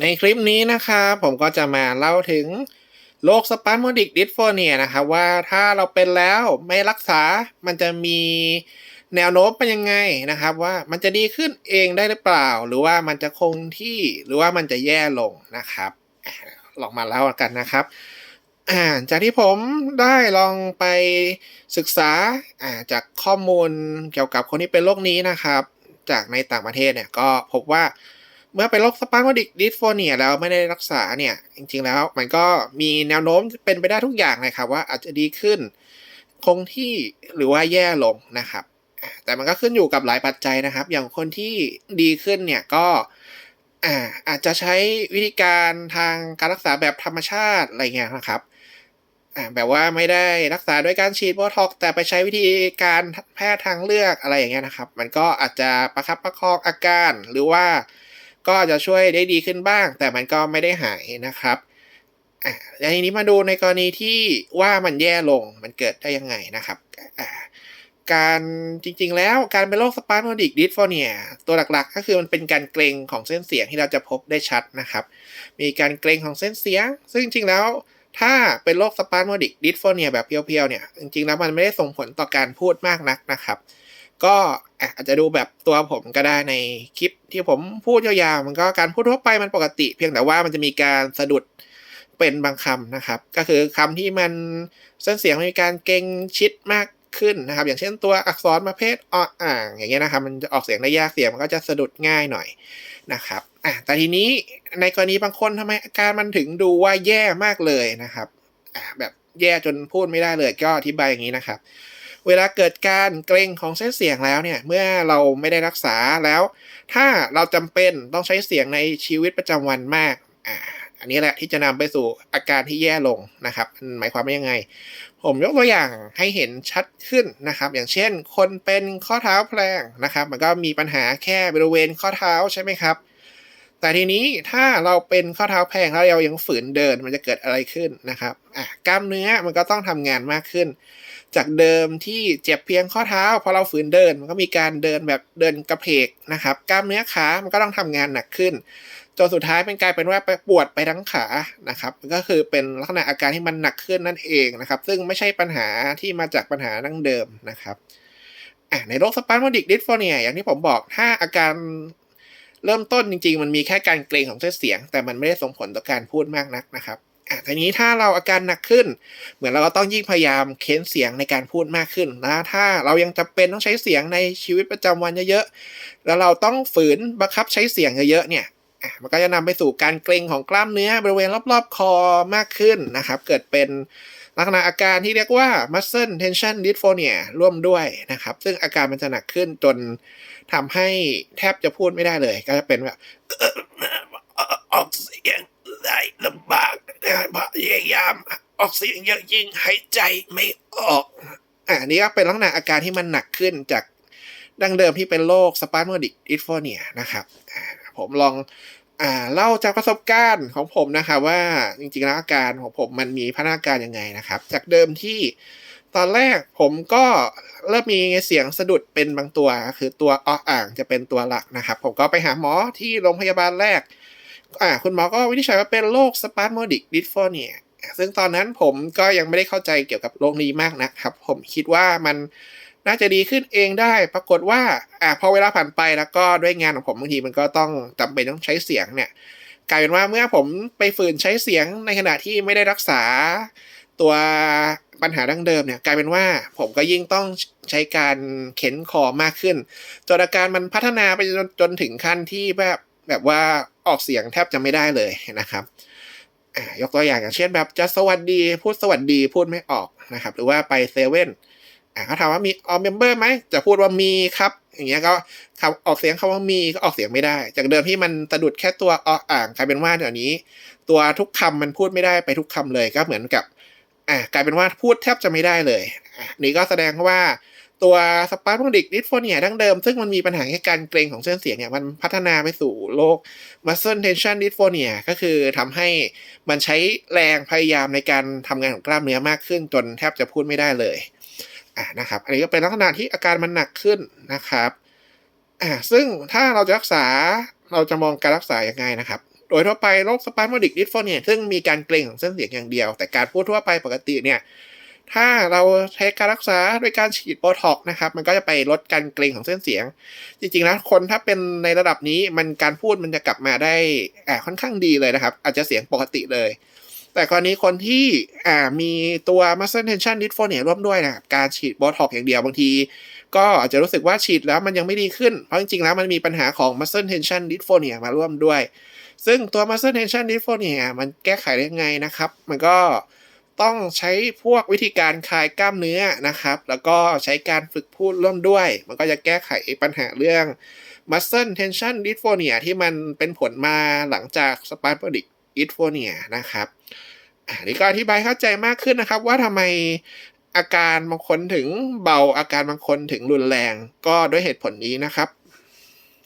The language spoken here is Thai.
ในคลิปนี้นะครับผมก็จะมาเล่าถึงโรคสปาร์โมดิกดิสโฟเนียนะครับว่าถ้าเราเป็นแล้วไม่รักษา มันจะมีแนวโน้มเป็นยังไงนะครับ ว่ามันจะดีขึ้นเองได้หรือเปล่า หรือว่ามันจะคงที่หรือว่ามันจะแย่ลงนะครับ ลองมาเล่ากันนะครับจากที่ผมได้ลองไปศึกษาจากข้อมูลเกี่ยวกับคนที่เป็นโรคนี้นะครับ จากในต่างประเทศเนี่ยก็พบว่า เมื่อเป็นโรคสปาร์โมดิกดิสโฟเนียแล้วไม่ได้รักษาเนี่ย จริง ๆ แล้ว มันก็มีแนวโน้มเป็นไปได้ทุกอย่างเลยครับว่าอาจจะดีขึ้น คงที่หรือว่าแย่ลงนะครับ แต่มันก็ขึ้นอยู่กับหลายปัจจัยนะครับ อย่างคนที่ดีขึ้นเนี่ยก็อาอาจจะใช้วิธีการทางการรักษาแบบธรรมชาติอะไรเงี้ยนะครับแบบว่าไม่ได้รักษาด้วยการฉีดโบท็อกแต่ไปใช้วิธีการแพทย์ทางเลือกอะไรอย่างเงี้ยนะครับ มันก็อาจจะประคับประคองอาการหรือว่า ก็จะช่วยได้ดีขึ้นบ้าง แต่มันก็ไม่ได้หายนะครับอะแล้วทีนี้มาดูในกรณีที่ว่ามันแย่ลงมันเกิดได้ยังไงนะครับอะการจริงๆ แล้วการเป็นโรคสปาร์โนดิกดิสโฟเนียตัวหลักๆ ก็คือมันเป็นการเกรงของเส้นเสียงที่เราจะพบได้ชัดนะครับ มีการเกรงของเส้นเสียง ซึ่งจริงๆ แล้วถ้าเป็นโรคสปาร์โนดิกดิสโฟเนียแบบเพียวๆ เนี่ย จริงๆ แล้วมันไม่ได้ส่งผลต่อการพูดมากนักนะครับ ก็อาจจะดูแบบตัวผมก็ได้ในคลิปที่ผมพูดยาวๆมันก็การพูดทั่วไปมันปกติ เพียงแต่ว่ามันจะมีการสะดุดเป็นบางคำนะครับ ก็คือคำที่มันเส้นเสียงมันมีการเกรงชิดมากขึ้นนะครับ อย่างเช่นตัวอักษรประเภทออ่าง อย่างเงี้ยนะครับ มันจะออกเสียงได้ยากเสียงมันก็จะสะดุดง่ายหน่อยนะครับอะแต่ทีนี้ในกรณีบางคนทำไมอาการมันถึงดูว่าแย่มากเลยนะครับอะแบบแย่จนพูดไม่ได้เลยก็อธิบายอย่างนี้นะครับ เวลาเกิดการเกร็งของเส้นเสียงแล้วเนี่ยเมื่อเราไม่ได้รักษาแล้ว ถ้าเราจำเป็นต้องใช้เสียงในชีวิตประจำวันมากอ่าอันนี้แหละที่จะนำไปสู่อาการที่แย่ลงนะครับ หมายความว่ายังไง ผมยกตัวอย่างให้เห็นชัดขึ้นนะครับ อย่างเช่น คนเป็นข้อเท้าแพลงนะครับ มันก็มีปัญหาแค่บริเวณข้อเท้าใช่ไหมครับ แต่ทีนี้ถ้าเราเป็นข้อเท้าแพงแล้วเรายังฝืนเดินมันจะเกิดอะไรขึ้นนะครับอะกล้ามเนื้อมันก็ต้องทำงานมากขึ้น จากเดิมที่เจ็บเพียงข้อเท้าพอเราฝืนเดินมันก็มีการเดินแบบเดินกระเพกนะครับกล้ามเนื้อขามันก็ต้องทำงานหนักขึ้นจนสุดท้ายเป็นกลายเป็นว่าไปปวดไปทั้งขานะครับก็คือเป็นลักษณะอาการที่มันหนักขึ้นนั่นเองนะครับ ซึ่งไม่ใช่ปัญหาที่มาจากปัญหาดั้งเดิมนะครับในโรคสปาร์มดิกดิสโฟเนียอย่างที่ผมบอกถ้าอาการ เริ่มต้นจริงๆ มันมีแค่การเกรงของเส้นเสียง แต่มันไม่ได้ส่งผลต่อการพูดมากนักนะครับอะทีนี้ถ้าเราอาการหนักขึ้น เหมือนเราก็ต้องยิ่งพยายามเค้นเสียงในการพูดมากขึ้นนะถ้าเรายังจำเป็นต้องใช้เสียงในชีวิตประจำวันเยอะๆ แล้วเราต้องฝืนบังคับใช้เสียงเยอะๆ เนี่ยมันก็จะนำไปสู่การเกร็งของกล้ามเนื้อบริเวณรอบๆ คอมากขึ้นนะครับ เกิดเป็น ลักษณะอาการที่เรียกว่า muscle tension dysphonia ร่วมด้วยนะครับ ซึ่งอาการมันจะหนักขึ้นจนทำให้แทบจะพูดไม่ได้เลย ก็จะเป็นแบบออกเสียงได้ลำบากพยายามออกเสียงเยอะยิ่งหายใจไม่ออกอ่านี่ก็เป็นลักษณะอาการที่มันหนักขึ้นจากดังเดิมที่เป็นโรคสปาร์โมดิกดิสโฟเนียนะครับผมลอง อ่าเล่าจากประสบการณ์ของผมนะครับว่าจริงๆแล้วอาการของผมมันมีพัฒนาการยังไงนะครับ จากเดิมที่ตอนแรกผมก็เริ่มมีเสียงสะดุดเป็นบางตัว คือตัวออ่างจะเป็นตัวหลักนะครับ ผมก็ไปหาหมอที่โรงพยาบาลแรกอ่าคุณหมอก็วินิจฉัยว่าเป็นโรคสปาร์โมดิกดิสโฟเนียซึ่งตอนนั้นผมก็ยังไม่ได้เข้าใจเกี่ยวกับโรคนี้มากนะครับ ผมคิดว่ามัน น่าจะดีขึ้นเองได้ ปรากฏว่าอ่าพอเวลาผ่านไปแล้วก็ด้วยงานของผมบางทีมันก็ต้องจำเป็นต้องใช้เสียงเนี่ยกลายเป็นว่าเมื่อผมไปฝืนใช้เสียงในขณะที่ไม่ได้รักษา ตัวปัญหาดั้งเดิมเนี่ยกลายเป็นว่าผมก็ยิ่งต้องใช้การเข็นคอมากขึ้นจนอาการมันพัฒนาไปจนจนถึงขั้นที่แบบแบบว่าออกเสียงแทบจะไม่ได้เลยนะครับอ่ายกตัวอย่างอย่างเช่นแบบจะสวัสดีพูดสวัสดีพูดไม่ออกนะครับ หรือว่าไปเซเว่น อ่าเขาถามว่ามีออเมมเบอร์ไหม จะพูดว่ามีครับ อย่างเงี้ยก็คำออกเสียงคำว่ามีก็ออกเสียงไม่ได้ จากเดิมที่มันสะดุดแค่ตัวออ่างกลายเป็นว่าเดี๋ยวนี้ ตัวทุกคำมันพูดไม่ได้ไปทุกคำเลยก็เหมือนกับอ่ากลายเป็นว่าพูดแทบจะไม่ได้เลยอะนี่ก็แสดงว่าตัวสปาร์ตดิกดิสโฟเนียดั้งเดิม ซึ่งมันมีปัญหาแค่การเกรงของเส้นเสียงเนี่ย มันพัฒนาไปสู่โรค muscle tension dysphonia ก็คือทำให้มันใช้แรงพยายามในการทำงานของกล้ามเนื้อมากขึ้นจนแทบจะพูดไม่ได้เลย อ่านะครับ อันนี้ก็เป็นลักษณะที่อาการมันหนักขึ้นนะครับอ่าซึ่งถ้าเราจะรักษาเราจะมองการรักษาอยังไงนะครับ โดยทั่วไปโรคสปาร์มดิกดิสโฟเนียซึ่งมีการเกร็งของเส้นเสียงอย่างเดียว แต่การพูดทั่วไปปกติเนี่ยถ้าเราใช้การรักษาโดยการฉีดโบท็อกนะครับ มันก็จะไปลดการเกร็งของเส้นเสียง จริงๆแล้วคนถ้าเป็นในระดับนี้มันการพูดมันจะกลับมาได้อ่าค่อนข้างดีเลยนะครับ อาจจะเสียงปกติเลย แต่กรณีคนที่อ่ามีตัว muscle tension dysphonia ร่วมด้วยนะครับการฉีดโบท็อกซ์อย่างเดียวบางที ก็อาจจะรู้สึกว่าฉีดแล้วมันยังไม่ดีขึ้น เพราะจริงๆแล้วมันมีปัญหาของ muscle tension dysphonia มาร่วมด้วย ซึ่งตัว muscle tension dysphonia มันแก้ไขได้ยังไงนะครับ มันก็ต้องใช้พวกวิธีการคลายกล้ามเนื้อนะครับ แล้วก็ใช้การฝึกพูดร่วมด้วย มันก็จะแก้ไขปัญหาเรื่อง muscle tension dysphonia ที่มันเป็นผลมาหลังจาก spasmodic อิตโฟเนียนะครับอันนี้ก็อธิบายเข้าใจมากขึ้นนะครับ ว่าทำไมอาการบางคนถึงเบาอาการบางคนถึงรุนแรงก็ด้วยเหตุผลนี้นะครับ